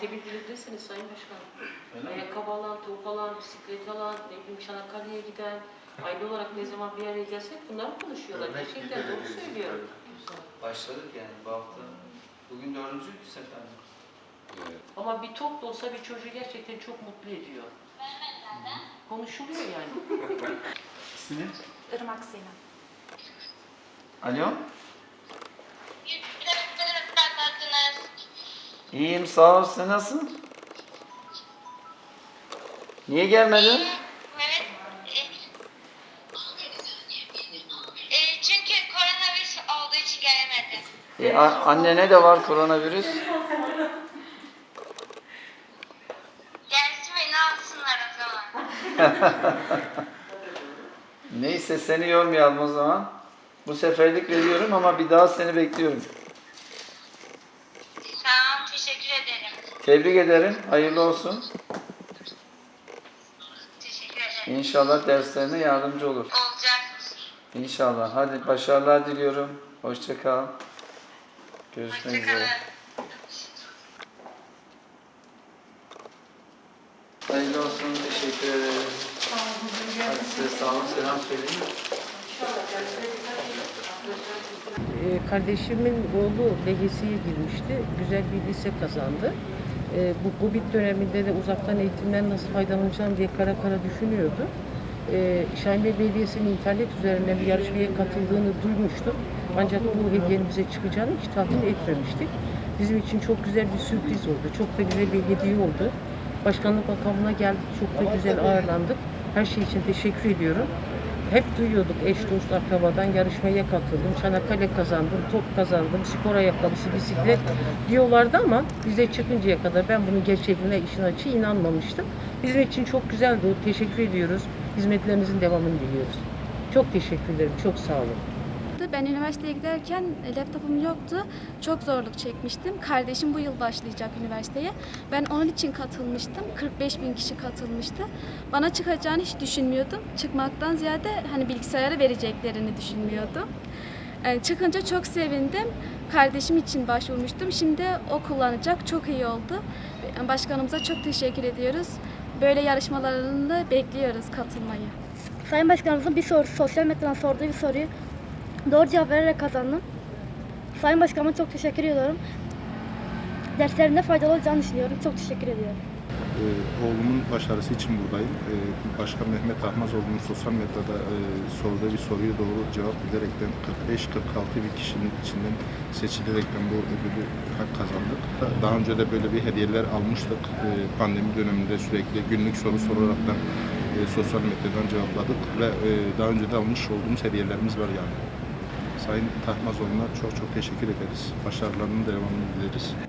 gidebilirsiniz Sayın Başkanım. Öyle? Ayakkabı alan, top alan, bisiklet alan, ne bileyim Çanakkale'ye giden, aile olarak ne zaman bir araya gelsek bunlar konuşuyorlar? Örnek Gerçekten ülke doğru dediğimiz söylüyor. Başladık yani bu hafta. Bugün dördüncü sefer. Ama bir top da olsa bir çocuğu gerçekten çok mutlu ediyor. Konuşuluyor yani. İsminiz? Irmak Sinem. Alo. İyiyim sağ ol. Sen nasılsın? Niye gelmedin? Evet. E, çünkü koronavirüs olduğu için gelemedim. E, a- annene de var koronavirüs. Gelsin beni alsınlar o zaman. Neyse seni yormayalım o zaman. Bu seferlik veriyorum ama bir daha seni bekliyorum. Tamam teşekkür ederim. Tebrik ederim. Hayırlı olsun. İnşallah derslerine yardımcı olur. Olacak. İnşallah. Hadi başarılar diliyorum. Hoşça kal. Görüşmek üzere. Hoşçakalın. Hayırlı olsun. Teşekkür ederim. Hadi size sağ olun. Selam söyleyin. Ee, kardeşimin oğlu LGS'ye girmişti. Güzel bir lise kazandı. Ee, bu Covid döneminde de uzaktan eğitimden nasıl faydalanacağım diye kara kara düşünüyordu. Ee, Şahin Bey Belediyesi'nin internet üzerinden bir yarışmaya katıldığını duymuştum. Ancak bu hediyenin bize çıkacağını hiç tahmin etmemiştik. Bizim için çok güzel bir sürpriz oldu. Çok da güzel bir hediye oldu. Başkanlık makamına geldik. Çok da güzel ağırlandık. Her şey için teşekkür ediyorum. Hep duyuyorduk eş dost akrabadan yarışmaya katıldım, Çanakkale kazandım, top kazandım, spor ayakkabısı, bisiklet diyorlardı ama bize çıkıncaya kadar ben bunun gerçekliğine işin açığı inanmamıştım. Bizim için çok güzeldi. Teşekkür ediyoruz. Hizmetlerinizin devamını diliyoruz. Çok teşekkür ederim. Çok sağ olun. Ben üniversiteye giderken e, laptopum yoktu. Çok zorluk çekmiştim. Kardeşim bu yıl başlayacak üniversiteye. Ben onun için katılmıştım. 45 bin kişi katılmıştı. Bana çıkacağını hiç düşünmüyordum. Çıkmaktan ziyade hani bilgisayara vereceklerini düşünmüyordum. E, çıkınca çok sevindim. Kardeşim için başvurmuştum. Şimdi o kullanacak. Çok iyi oldu. Başkanımıza çok teşekkür ediyoruz. Böyle yarışmalarında bekliyoruz katılmayı. Sayın Başkanımızın bir sorusu, sosyal medyadan sorduğu bir soruyu doğru cevap vererek kazandım. Sayın Başkanıma çok teşekkür ediyorum. Derslerinde faydalı olacağını düşünüyorum. Çok teşekkür ediyorum. Ee, oğlumun başarısı için buradayım. Ee, Başkan Mehmet Ahmazoğlu'nun sosyal medyada e, sorduğu bir soruyu doğru cevap bilerekten 45-46 bin kişinin içinden seçilerekten bu ödülü kazandık. Daha önce de böyle bir hediyeler almıştık. Ee, pandemi döneminde sürekli günlük soru soraraktan e, sosyal medyadan cevapladık ve e, daha önce de almış olduğumuz hediyelerimiz var yani. Sayın Tahmazoğlu'na çok çok teşekkür ederiz. Başarılarının devamını dileriz.